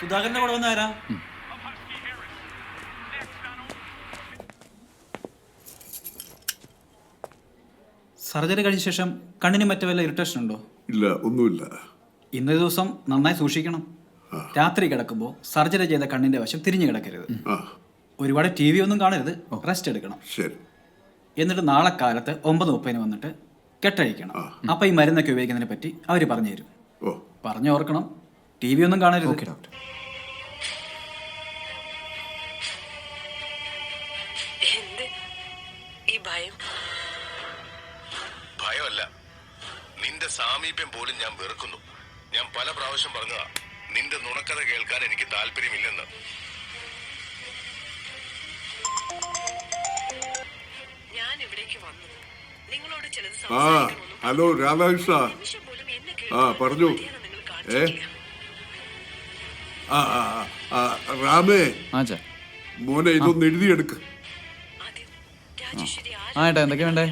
സുധാകരന്റെ കൂടെ വന്നാരാ? സർജറി കഴിഞ്ഞ ശേഷം കണ്ണിന് മറ്റു വല്ല ഇറിറ്റേഷൻ ഉണ്ടോ? ഇല്ല ഒന്നുമില്ല. ഇന്നേ ദിവസം നന്നായി സൂക്ഷിക്കണം. രാത്രി കിടക്കുമ്പോൾ സർജറി ചെയ്ത കണ്ണിന്റെ വശം തിരിഞ്ഞു കിടക്കരുത്. ഒരുപാട് ടി വി ഒന്നും കാണരുത്. റെസ്റ്റ് എടുക്കണം. ശരി. എന്നിട്ട് നാളെ കാലത്ത് ഒമ്പത് മുപ്പതിന് വന്നിട്ട് കെട്ടഴിക്കണം. അപ്പൊ ഈ മരുന്നൊക്കെ ഉപയോഗിക്കുന്നതിനെ പറ്റി അവർ പറഞ്ഞു തരും. ഓ. പറഞ്ഞു ഓർക്കണം. ടി വി ഒന്നും കാണരുത്. ഡോക്ടർ. എന്ത്? ഈ ഭയം? ഭയമല്ല. നിന്റെ സാമീപ്യം പോലും ഞാൻ വെറുക്കുന്നു. ഞാൻ പല പ്രാവശ്യം പറഞ്ഞതാ നിന്റെ നുണക്കഥ കേൾക്കാൻ എനിക്ക് താല്പര്യമില്ലെന്ന്. ഇവിടേക്ക് വന്നത്? നിങ്ങളോട് ചിലത് ആ ഹലോ രാധാകൃഷ്ണ. നിമിഷം പോലും എന്നെ ആ പറഞ്ഞു. നിങ്ങൾ ഏ? കാണിച്ചിട്ടില്ല ആ ആ, ആ, രാമേ ആച്ചാ മോനെ ഇതൊന്ന് എഴുതിയെടുക്ക്. ആദ്യം രാജേശ്വരി ആര് ആ ഏട്ടാ എന്തൊക്കെ വേണ്ടേ?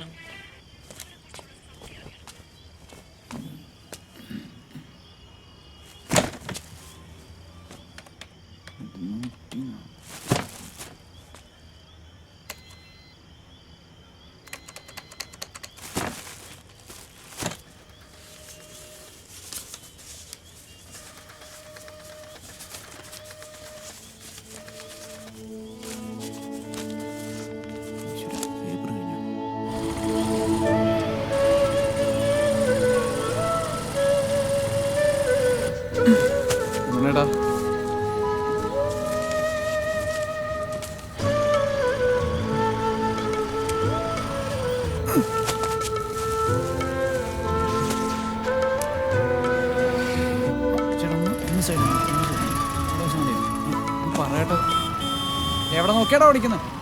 എന്തിനാ പറയട്ടോ. എവിടെ നോക്കിയാടാ ഓടിക്കുന്നത്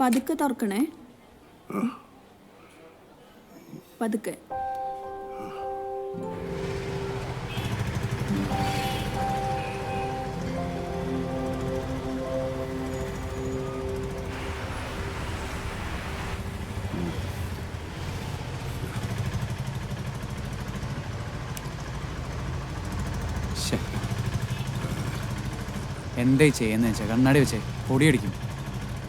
പതുക്കെ തുറക്കണേ. പതുക്കെ. എന്തേ ചെയ്യുന്നേച്ചാ? കണ്ണാടി വെച്ചേ. പൊടിയടിക്കും.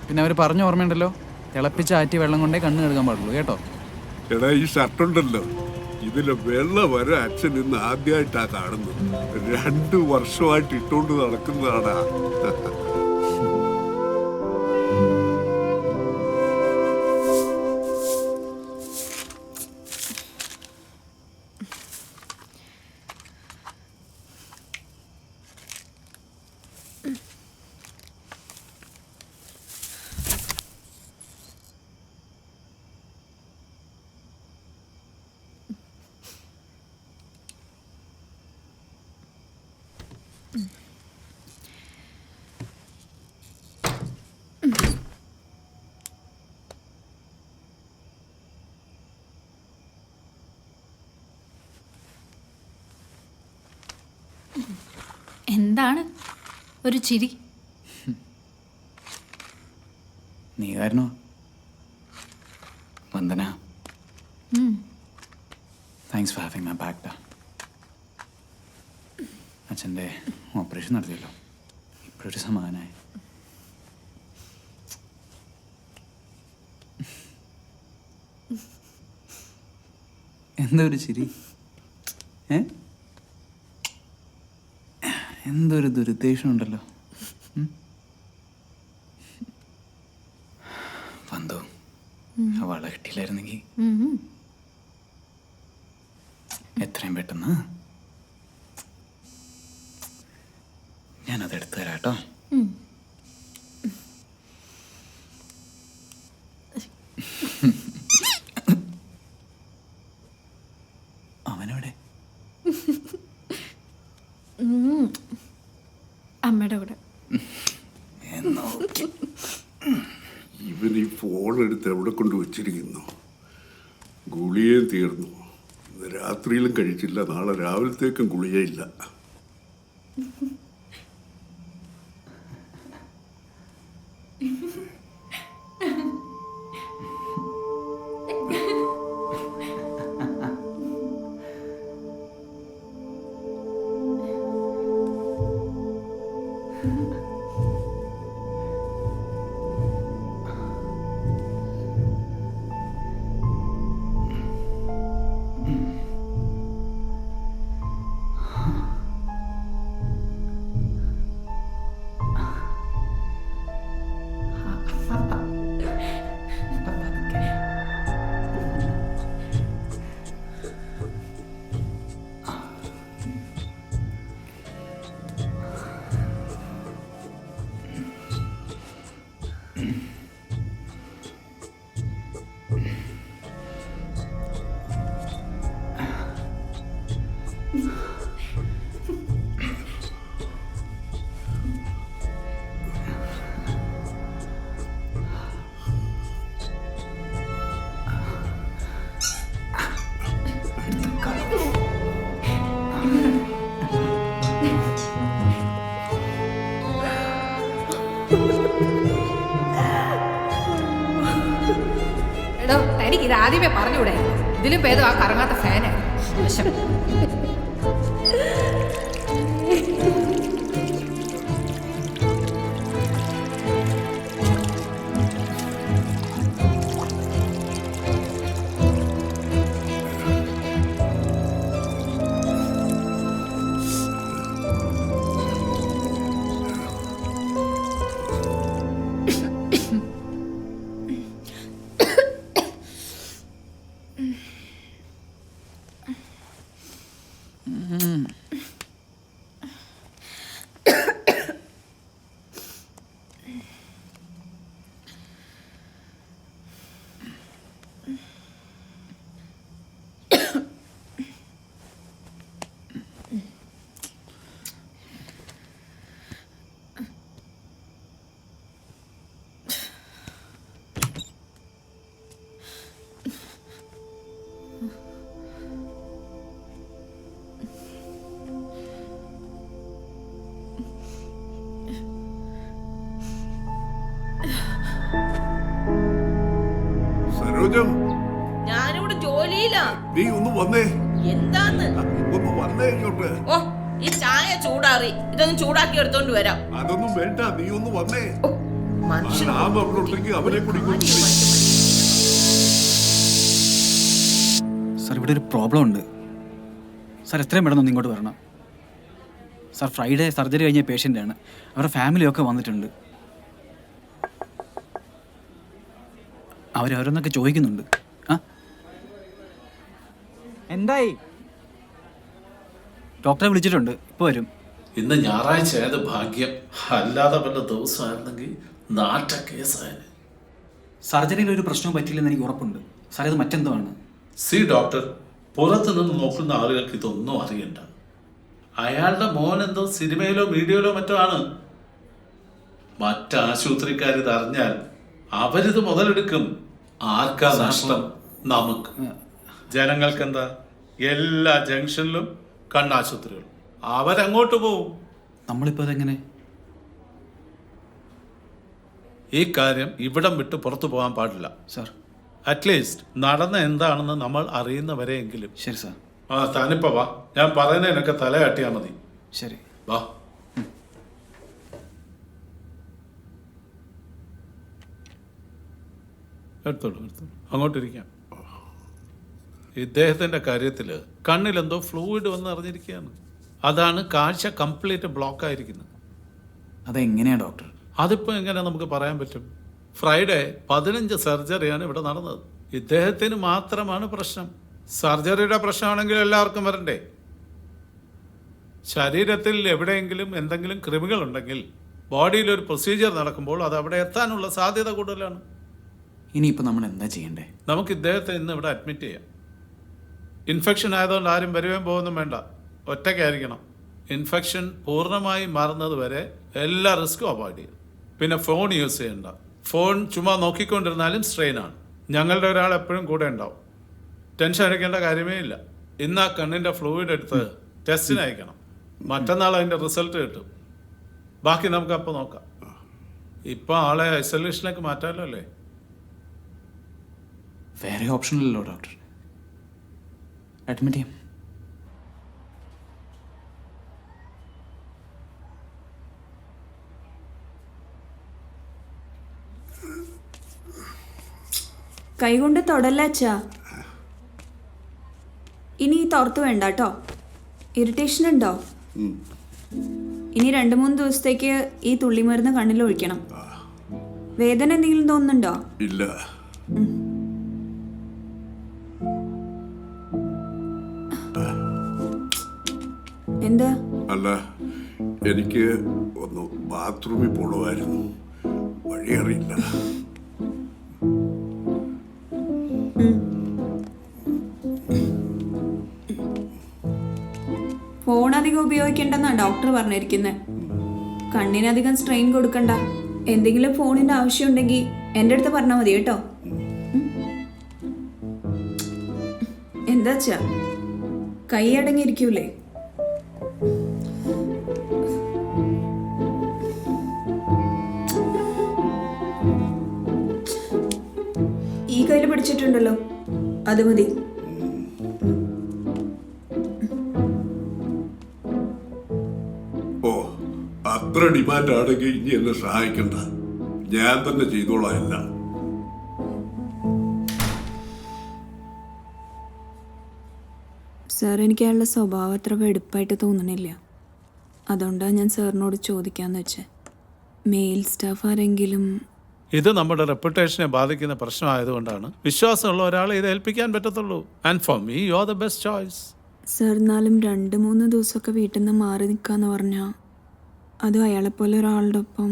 പിന്നെ അവർ പറഞ്ഞു ഓർമ്മയുണ്ടല്ലോ? തിളപ്പിച്ച് ആറ്റി വെള്ളം കൊണ്ടേ കണ്ണ് കഴുകാൻ പാടുള്ളൂ കേട്ടോ? എടാ ഈ ഷർട്ട് ഉണ്ടല്ലോ. ഇതിലെ വെള്ള വരെ അച്ഛൻ ഇന്ന് ആദ്യമായിട്ടാ കാണുന്നത്. രണ്ടു വർഷമായിട്ട് ഇട്ടുകൊണ്ട് നടക്കുന്നതാടാ. എന്താണ് ഒരു ചിരി? നീ കാരണോ Vandana. Thanks for having my back ഡാ. അച്ഛന്റെ ഓപ്പറേഷൻ നടത്തിയല്ലോ. ഇപ്പോഴൊരു സമാധാനമായി എന്താ ഒരു ചിരി. ഏ? എന്തൊരു ദുരുദ്ദേശം ഉണ്ടല്ലോ. വന്നു. ആ വള കിട്ടിയില്ലായിരുന്നെങ്കിൽ. എത്രയും പെട്ടെന്ന് ഞാനത് എടുത്തു തരാം കേട്ടോ. അവനവിടെ? അമ്മയുടെ കൂടെ. ഇവൻ ഈ ഫോൺ എടുത്ത് എവിടെ കൊണ്ട് വെച്ചിരിക്കുന്നു? ഗുളിയേം തീർന്നു. ഇന്ന് രാത്രിയിലും കഴിച്ചില്ല നാളെ രാവിലത്തേക്കും ഗുളികയില്ല. തനിക്ക് ഇത് ആദ്യമേ പറഞ്ഞൂടെ ഇതിലും ഭേദം ആ കറങ്ങാത്ത ഫാന് വന്നേ. എന്താന്ന്? ഒന്ന് വന്നേ ഇങ്ങോട്ട്. ഓ ഈ ചായ ചൂടാറി. ഇതൊന്നും ചൂടാക്കി എടുത്തോണ്ട് വരാം. അതൊന്നും വേണ്ട നീ ഒന്ന് വന്നേ. മനുഷ്യൻ അവനെ. സാർ ഇവിടെ ഒരു പ്രോബ്ലം ഉണ്ട്. സാർ എത്രയും പെട്ടെന്ന് ഒന്ന് ഇങ്ങോട്ട് വരണം. സാർ ഫ്രൈഡേ സർജറി കഴിഞ്ഞ പേഷ്യന്റാണ് അവരുടെ ഫാമിലിയൊക്കെ വന്നിട്ടുണ്ട്. അവരവരൊന്നൊക്കെ ചോദിക്കുന്നുണ്ട്. എന്തായി? ഡോക്ടറെ വിളിച്ചിട്ടുണ്ട് ഇപ്പൊ വരും. ഇന്ന് ഞായറാഴ്ച ആയത് ഭാഗ്യം. അല്ലാതെ വല്ല ദിവസമായിരുന്നെങ്കിൽ നാറ്റ കേസായത് സർജറിയിൽ ഒരു പ്രശ്നവും പറ്റില്ലെന്ന് എനിക്ക് ഉറപ്പുണ്ട്. സാറേ ഇത് മറ്റെന്തോ ആണ് സി ഡോക്ടർ പുറത്തു നിന്ന് നോക്കുന്ന ആളുകൾക്ക് ഇതൊന്നും അറിയണ്ട. അയാളുടെ മോൻ എന്തോ സിനിമയിലോ വീഡിയോയിലോ മറ്റോ ആണ്. മറ്റാശുപത്രിക്കാർ ഇത് അറിഞ്ഞാൽ അവരിത് മുതലെടുക്കും. ആർക്കാ നഷ്ടം? നമുക്ക്. ജനങ്ങൾക്ക് എന്താ എല്ലാ ജംഗ്ഷനിലും കണ്ണാശുപത്രികൾ. അവരങ്ങോട്ട് പോവും. നമ്മളിപ്പോൾ അതെങ്ങനെ? ഈ കാര്യം ഇവിടം വിട്ട് പുറത്തു പോകാൻ പാടില്ല. സാർ. അറ്റ്ലീസ്റ്റ് നടന്ന എന്താണെന്ന് നമ്മൾ അറിയുന്നവരെയെങ്കിലും ശരി സാർ. ആ താനിപ്പോ വാ. ഞാൻ പറയുന്നതിനൊക്കെ തലയാട്ടിയാ മതി. ശരി. വാ. എടുത്തോളൂ എടുത്തോളൂ. അങ്ങോട്ടിരിക്കാം. ഇദ്ദേഹത്തിന്റെ കാര്യത്തിൽ കണ്ണിലെന്തോ ഫ്ലൂയിഡ് വന്ന് അറിഞ്ഞിരിക്കുകയാണ്. അതാണ് കാഴ്ച കംപ്ലീറ്റ് ബ്ലോക്ക് ആയിരിക്കുന്നത്. അതെങ്ങനെയാ ഡോക്ടർ അതിപ്പോൾ എങ്ങനെ നമുക്ക് പറയാൻ പറ്റും? ഫ്രൈഡേ പതിനഞ്ച് സർജറിയാണ് ഇവിടെ നടന്നത്. ഇദ്ദേഹത്തിന് മാത്രമാണ് പ്രശ്നം. സർജറിയുടെ പ്രശ്നമാണെങ്കിൽ എല്ലാവർക്കും വരണ്ടേ? ശരീരത്തിൽ എവിടെയെങ്കിലും എന്തെങ്കിലും കൃമികൾ ഉണ്ടെങ്കിൽ ബോഡിയിൽ ഒരു പ്രൊസീജിയർ നടക്കുമ്പോൾ അത് അവിടെ എത്താനുള്ള സാധ്യത കൂടുതലാണ്. ഇനിയിപ്പോൾ നമ്മൾ എന്താ ചെയ്യണ്ടേ? നമുക്ക് ഇദ്ദേഹത്തെ ഇന്ന് ഇവിടെ അഡ്മിറ്റ് ചെയ്യാം. ഇൻഫെക്ഷൻ ആയതുകൊണ്ട് ആരും വരുകയും പോകുന്നും വേണ്ട. ഒറ്റയ്ക്കായിരിക്കണം. ഇൻഫെക്ഷൻ പൂർണമായി മാറുന്നത് വരെ എല്ലാ റിസ്ക്കും അവോയ്ഡ് ചെയ്യും പിന്നെ ഫോൺ യൂസ് ചെയ്യണ്ട. ഫോൺ ചുമ്മാ നോക്കിക്കൊണ്ടിരുന്നാലും സ്ട്രെയിനാണ് ഞങ്ങളുടെ ഒരാൾ എപ്പോഴും കൂടെ ഉണ്ടാവും. ടെൻഷൻ അടിക്കേണ്ട കാര്യമേ ഇല്ല. ഇന്ന് ആ കണ്ണിന്റെ ഫ്ലൂയിഡ് എടുത്ത് ടെസ്റ്റിന് അയക്കണം. മറ്റന്നാൾ അതിന്റെ റിസൾട്ട് കിട്ടും. ബാക്കി നമുക്ക് അപ്പോൾ നോക്കാം. ഇപ്പം ആളെ ഐസൊലേഷനിലേക്ക് മാറ്റാമല്ലോ അല്ലേ? വേറെ ഓപ്ഷനില്ലല്ലോ ഡോക്ടർ അഡ്മിറ്റ് ചെയ്യും കൈകൊണ്ട് തൊടല്ല അച്ഛാ. ഇനി തുറത്ത് തോർത്ത് വേണ്ട കേട്ടോ. ഇറിറ്റേഷൻ ഉണ്ടോ? ഇനി രണ്ട് മൂന്ന് ദിവസത്തേക്ക് ഈ തുള്ളിമരുന്ന് കണ്ണിൽ ഒഴിക്കണം വേദന എന്തെങ്കിലും തോന്നുന്നുണ്ടോ? ഇല്ല. എന്താ? അല്ല എനിക്ക് ഒന്ന് ബാത്റൂമിൽ പോണമായിരുന്നു. വഴിയറിയില്ല ഫോൺ അധികം ഉപയോഗിക്കണ്ടെന്നാ ഡോക്ടർ പറഞ്ഞിരിക്കുന്നത് കണ്ണിനധികം സ്ട്രെയിൻ കൊടുക്കണ്ട. എന്തെങ്കിലും ഫോണിന്റെ ആവശ്യം ഉണ്ടെങ്കിൽ എന്റെ അടുത്ത് പറഞ്ഞാൽ മതി കേട്ടോ. എന്താച്ചാ എന്താ കൈ അടങ്ങിയിരിക്കൂലേ? ഈ കയ്യിൽ പിടിച്ചിട്ടുണ്ടല്ലോ. അത് മതി. ഓ അത്ര ഡിമാൻഡ് ആണെങ്കിൽ ഇനി എന്നെ സഹായിക്കണ്ട. ഞാൻ തന്നെ ചെയ്തോളാം എല്ലാം. സാർ എനിക്ക് അയാളുടെ സ്വഭാവം അത്ര വെടുപ്പായിട്ട് തോന്നണില്ല. അതുകൊണ്ടാണ് ഞാൻ സാറിനോട് ചോദിക്കാന്ന് വെച്ചേ. മെയിൽ സ്റ്റാഫ് ആരെങ്കിലും ഇത് നമ്മുടെ റെപ്യൂട്ടേഷനെ ബാധിക്കുന്ന പ്രശ്നമായതുകൊണ്ടാണ് വിശ്വാസമുള്ള ഒരാളെ ഇത് ഏൽപ്പിക്കാൻ പറ്റത്തുള്ളൂ. And for me you are the best choice sir എന്നാലും രണ്ട് മൂന്ന് ദിവസമൊക്കെ വീട്ടിൽ നിന്ന് മാറി നിൽക്കാന്ന് പറഞ്ഞാൽ അതും അയാളെപ്പോലെ ഒരാളുടെ ഒപ്പം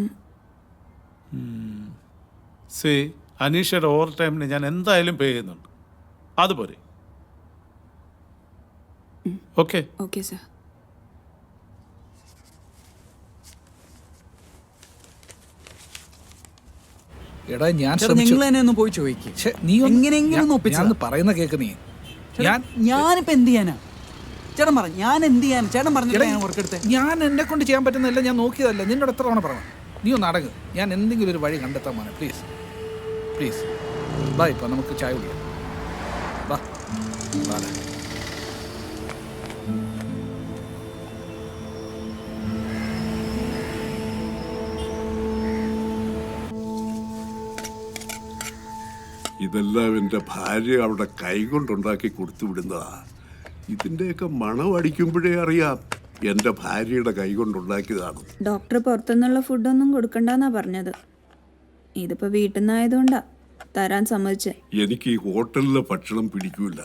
സി അനീഷയുടെ ഓവർ ടൈമിന് ഞാൻ എന്തായാലും പേ ചെയ്യുന്നുണ്ട്. അതുപോലെ ഓക്കെ. Okay sir. എടാ ഞാൻ ചേട്ടാ ശ്രമിച്ചു. നിങ്ങൾ തന്നെ ഒന്ന് പോയി ചോദിക്കും. നീ എങ്ങനെയെങ്കിലും പറയുന്ന കേക്ക് നീ. ഞാൻ ഞാനിപ്പോ എന്ത് ചെയ്യാനാ? ചേട്ടൻ പറ ഞാൻ എന്ത് ചെയ്യാനാ? ചേട്ടൻ എടാ, പറഞ്ഞിട്ട് ഞാൻ വർക്ക് എടുത്തേ. ഞാൻ എന്നെ കൊണ്ട് ചെയ്യാൻ പറ്റുന്നില്ല ഞാൻ നോക്കിയതല്ല. നിന്നോട് എത്ര തവണ പറയണം? നീ ഒന്ന് അടങ്ങ്. ഞാൻ എന്തെങ്കിലും ഒരു വഴി കണ്ടെത്താൻ മോനെ പ്ലീസ് പ്ലീസ് ബാ ഇപ്പൊ നമുക്ക് ചായ കുടിക്കാം. ബാ. ഇതെല്ലാം എന്റെ ഭാര്യ അവിടെ കൈകൊണ്ടുണ്ടാക്കി കൊടുത്തു വിടുന്നതാ. ഇതിന്റെയൊക്കെ മണം അടിക്കുമ്പോഴേ അറിയാം എന്റെ ഭാര്യയുടെ കൈകൊണ്ടുണ്ടാക്കിയതാണ് ഡോക്ടർ പുറത്തുനിന്നുള്ള ഫുഡൊന്നും കൊടുക്കണ്ടെന്നാ പറഞ്ഞത്. ഇതിപ്പോ വീട്ടിൽ നിന്നായതുകൊണ്ടാ തരാൻ സമ്മതിച്ചേ. എനിക്ക് ഈ ഹോട്ടലിലെ ഭക്ഷണം പിടിക്കൂല.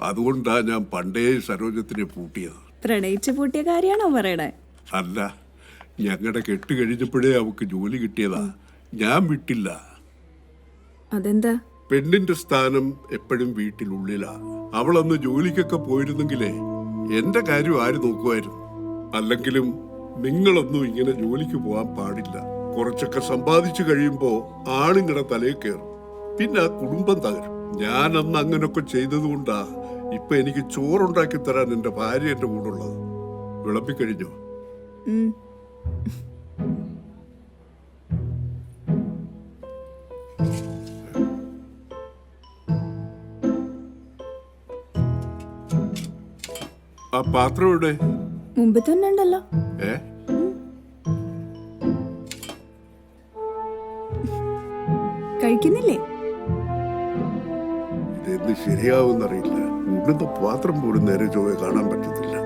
അതുകൊണ്ടാ ഞാൻ പണ്ടേ സരോജത്തിനെ പൂട്ടിയത്. പ്രണയിച്ച് പൂട്ടിയ കാര്യമാണോ പറയണേ? അല്ല ഞങ്ങളുടെ കെട്ട് കഴിഞ്ഞപ്പോഴേ അവക്ക് ജോലി കിട്ടിയതാ. ഞാൻ വിട്ടില്ല. അതെന്താ? പെണ്ണിന്റെ സ്ഥാനം എപ്പോഴും വീട്ടിനുള്ളിലാ അവളന്ന് ജോലിക്കൊക്കെ പോയിരുന്നെങ്കിലേ എന്റെ കാര്യം ആര് നോക്കുമായിരുന്നു? അല്ലെങ്കിലും നിങ്ങളൊന്നും ഇങ്ങനെ ജോലിക്ക് പോകാൻ പാടില്ല. കുറച്ചൊക്കെ സമ്പാദിച്ചു കഴിയുമ്പോ ആണുങ്ങളുടെ തലയിൽ കയറും പിന്നെ ആ കുടുംബം തകരും. ഞാൻ അന്ന് അങ്ങനൊക്കെ ചെയ്തതുകൊണ്ടാ ഇപ്പൊ എനിക്ക് ചോറുണ്ടാക്കി തരാൻ എന്റെ ഭാര്യ എന്റെ കൂടെ ഉള്ളത് വിളമ്പിക്കഴിഞ്ഞോ. ആ പാത്രം ഇവിടെ മുമ്പ് തന്നെ ഉണ്ടല്ലോ. ഏ? കഴിക്കുന്നില്ലേ? ഇതെന്ന് ശരിയാവുമെന്നറിയില്ല ഇവിടുത്തെ പാത്രം പോലും നേരെ ചൊവ്വെ കാണാൻ പറ്റത്തില്ല.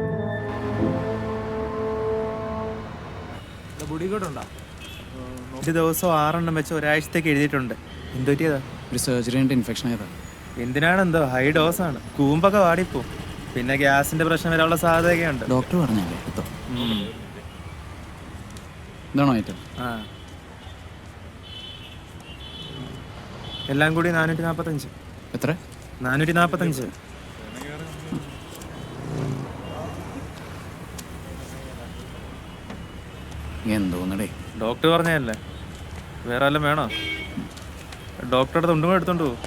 ഒരു ദിവസം ആറെണ്ണം വെച്ച് ഒരാഴ്ചത്തേക്ക് എഴുതിയിട്ടുണ്ട്. എന്തൊറ്റിയതാ ഒരു സർജറി ഉണ്ട് ഇൻഫെക്ഷൻ ആയതാ. എന്തിനാണെന്തോ ഹൈ ഡോസ് ആണ്. കൂമ്പൊക്കെ വാടിപ്പോ. പിന്നെ ഗ്യാസിന്റെ പ്രശ്നം വരാനുള്ള സാധ്യതയൊക്കെയുണ്ട് ഡോക്ടർ പറഞ്ഞല്ലേ? എടുത്തോ ഇതാണോ ഐറ്റം ആ. എല്ലാം കൂടി നാനൂറ്റി നാൽപ്പത്തഞ്ച് എത്ര? നാനൂറ്റി നാൽപ്പത്തഞ്ച് എന്തോന്നടേ. ഡോക്ടർ പറഞ്ഞല്ലേ വേറെ വല്ലതും വേണോ? ഡോക്ടറുടെ തുണ്ടും എടുത്തോണ്ടു എടുത്തോണ്ട് പോകും